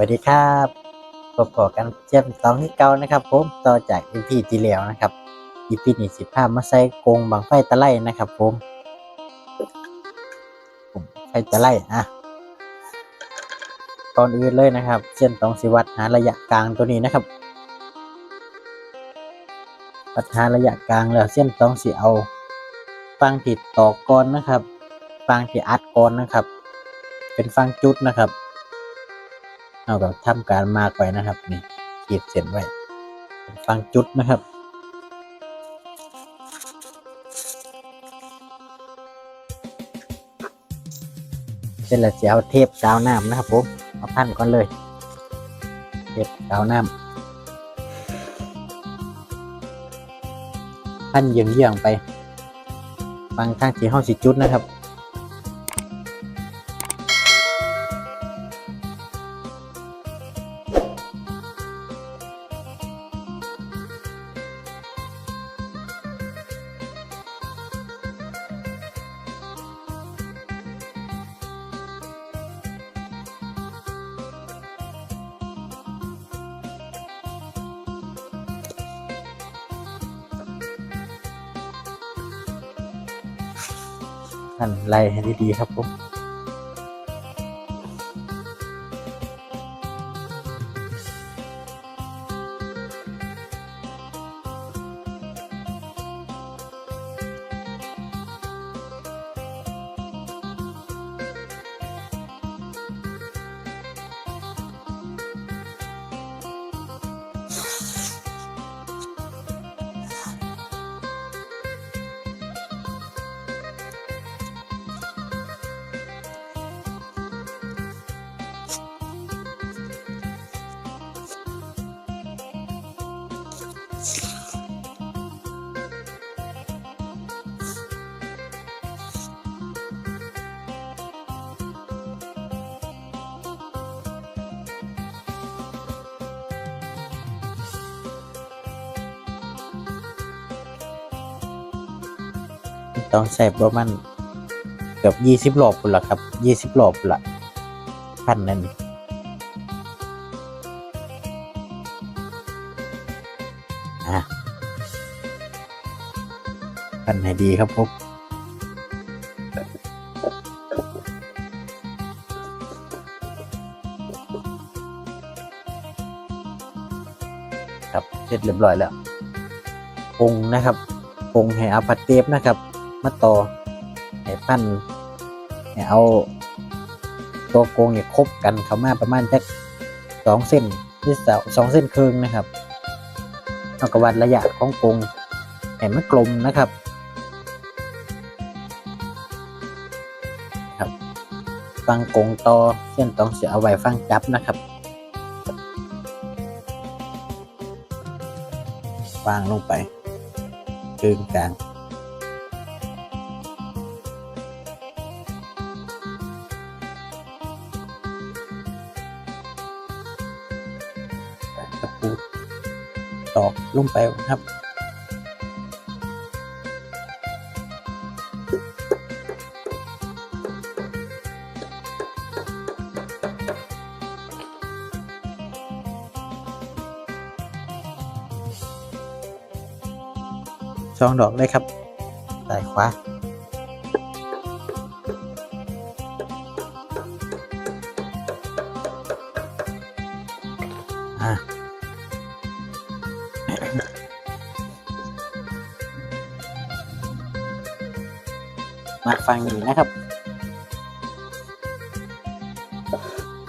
วัสดีครับพบกันเจ็บตองที่เก่านะครับผมต่อจากอีพีที่แล้วนะครับอีพีนี้สิบห้ามาใส่กงบังไฟตะไลนะครับผมผมไฟตะไลอะก่อนอื่นเลยนะครับเส้นตองสิวัดหาระยะกลางตัวนี้นะครับวัดหาระยะกลางแล้วเส้นตองสิเอาฟังผิดต่อก่อนนะครับฟังที่อัดก่อนนะครับ เป็นฟังจุดนะครับ เอากับทำการมากไว้นะครับ นี่ขีดเส้นไว้ฟังจุดนะครับเสร็จแล้วจะเอาเทปกาวน้ำนะครับผมเอาพันก่อนเลย เทปกาวน้ำพันเยื้องๆไปฟังทางที่ห้องสิจุดนะครับ ท่านไล่ให้ดีๆครับผม ต้องใส่ประมาณเกือบยี่สิบรอบพุ่นละครับยี่สิบรอบพุ่นละพันนั่น พันให้ดีครับผมครับเสร็จเรียบร้อยแล้วปงนะครับปงให้เอาผัดเทปนะครับ มาต่อให้ปั้นให้เอา ตัวโกงเนี่ยครบกันเข้ามาประมาณแค่สองเส้นที่สองสองเส้นครึ่งนะครับเอากวัดระยะของโกงให้มันกลมนะครับ ฟังกงต่อเส้นต้องเสียเอาไว้ฟังจับนะครับวางลงไปกึ่งกลางตะปูตอกลงไปครับ ช่องดอกเลยครับสายขวาอะมาฟังนี้นะครับ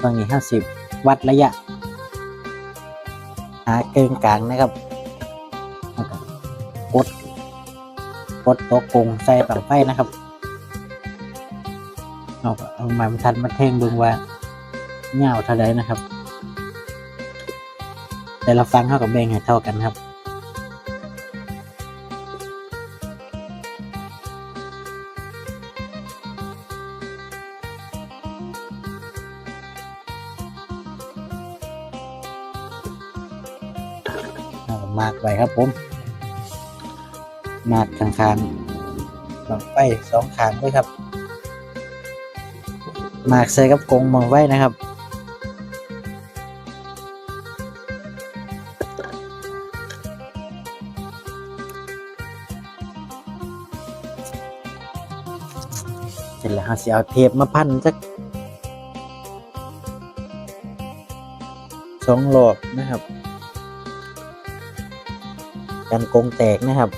ฟังนี้ห้าสิบวัดระยะ หาเกินกลางนะครับกด กดตัวกงใส่ปังไฟนะครับเอาเอามาบรรทัดมาแท่งเบิ่งว่าเงาเท่าไรนะครับ แต่เราฟังเท่ากับแบ่งให้เท่ากันครับมากไปครับผม มาดข้างๆบังไฟสองขางด้วยครับ มากใส่กับกงบังไฟนะครับเสร็จแล้วเสียเอาเทปมาพันสักสองรอบนะครับ กันกงแตกนะครับ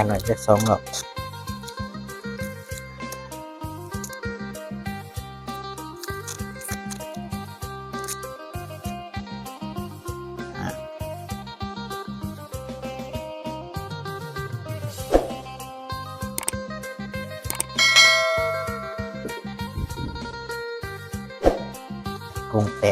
พันไว้สักสองรอบอะกงแต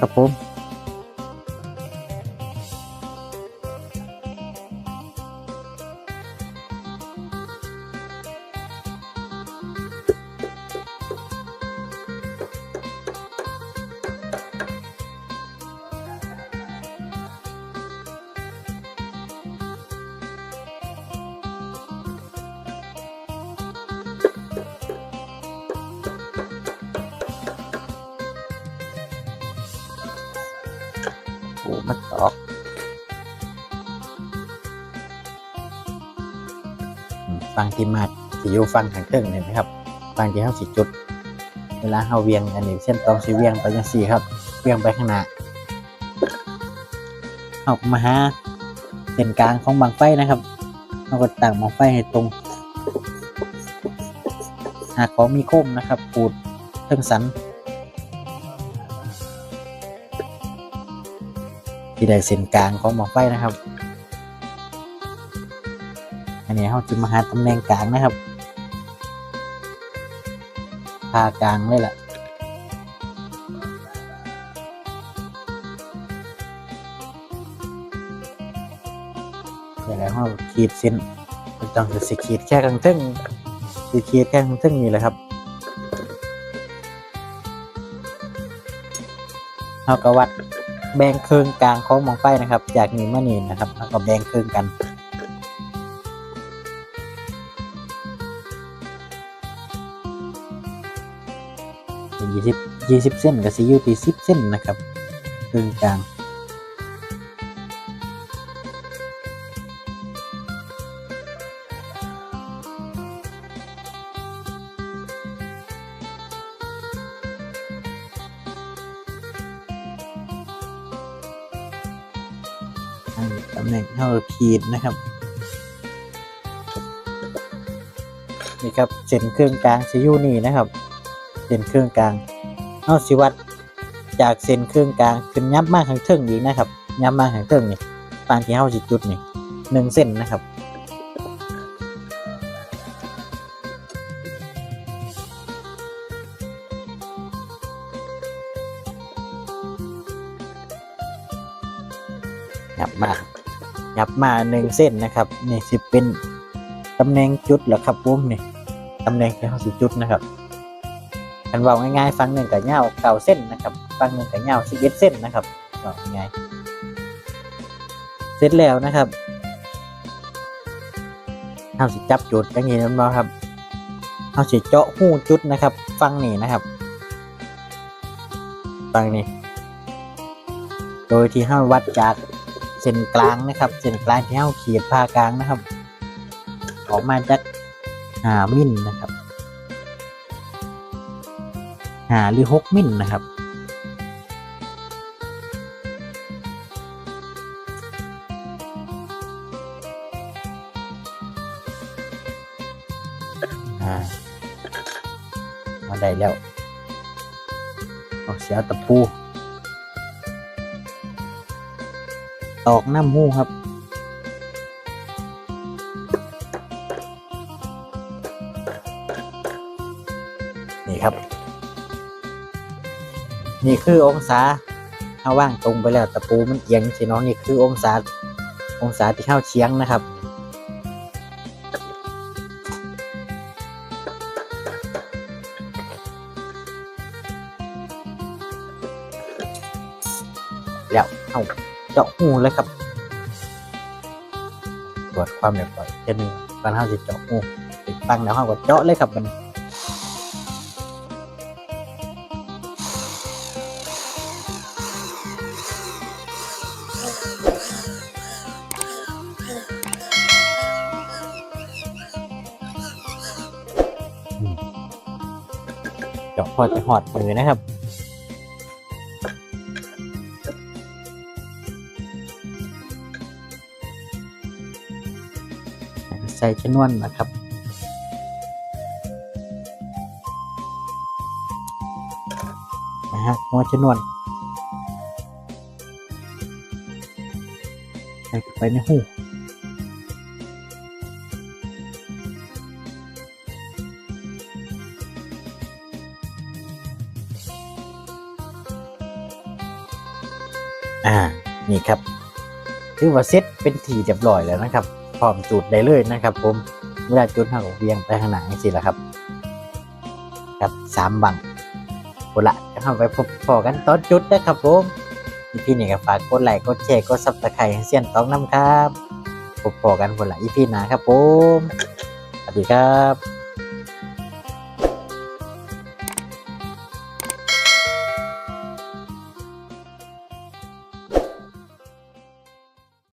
กเอากับพันไว้สักสองรอบเสร็จแล้วเราเอาตะปูมาตอกครับผม โอ้มันตอกฟังที่มาสิอยู่ฟังทางเครื่องเห็นไหมครับฟังที่เขาสิจุด เวลาเขาเวียงอันนี้เส้นตองสิเวียงไปยังสี่ครับ เวียงไปข้างหน้าเอามาหาเส้นกลางของบางไฟนะครับเราก็ตั้งบางไฟให้ตรงหาของมีคมนะครับปูดเทิงสัน ที่ได้เส้นกลางของหมอไฟนะครับ อันนี้เขาจะมาหาตำแหน่งกลางนะครับพากลางเลยล่ะแล้วเราขีดเส้นต้องสิขีดแค่กลางทึ่งสิขีดแค่กลางทึ่งนี่แหละครับเราก็วัด แบ่งครึ่งกลางของมองไฟนะครับ จากนี้มานี่นะครับแล้วก็แบ่งครึ่งกันยี่สิบยี่สิบเส้นกับซียูตีสิบเส้นนะครับครึ่งกลาง ให้ตำแหน่งเท่าขีดนะครับ นี่ครับเส้นเครื่องกลางซียูนี่นะครับเส้นเครื่องกลางเอาสิวัดจากเส้นเครื่องกลางขึ้นยับมากข้างเทิงอีกนะครับยับมากข้างเทิงนี่ปานที่เฮาสิจุดนี่หนึ่งเส้นนะครับ มาหนึ่งเส้นนะครับนี่สิเป็นตำแหน่งจุดเหรอครับผมนี่ตำแหน่งที่เฮาสิจุดนะครับอันว่าง่ายๆฟังหนึ่งกับเงาเก่าเส้นนะครับฟังหนึ่งกับเงาสิบเอ็ดเส้นนะครับบอกง่ายเสร็จแล้วนะครับเอาสิจับจุดอย่างนี้นั่นบ่ครับเอาสิเจาะหูจุดนะครับฟังนี่นะครับฟังนี่โดยที่ห้าวัดจาก เส้นกลางนะครับเส้นกลางที่ห้าขีดผ่ากลางนะครับ ออกมาจากหามิลนะครับหาหรือหกมิลนะครับมาได้แล้วเอาเสียตะปู ตอกน้ำหูครับ นี่ครับ นี่คือองศาถ้าว่างตรงไปแล้วตะปูมันเอียงสิน้องนี่คือองศาองศาที่เข้าเฉียงนะครับ จาะหูเลยครับ ตรวจความเรียบร้อยเช่นนี้ตอนห้าสิบเจาะหูติดตั้งแล้วห้ากว่าเจาะเลยครับมันเจาะพอจะหอดมือนะครับ ใส่ชนวนนะครับ นะฮะหัวชนวนใส่ไปในหูอ่า นี่ครับถือว่าเซตเป็นทีเรียบร้อยแล้วนะครับ พร้อมจุดได้เลยนะครับ ผมเวลาจุดห่างเวียงไปข้างหน้าสิแหละครับ ครับสามบังโอละจะเข้าไปพบพอกันตอนจุดนะครับผมอีพีนี้ก็ฝากกดไลค์กดแชร์กดซับสไครต์ให้เสียนต้องน้ำครับพบพอกันคนละอีพีหน้าครับผมสวัสดีครับ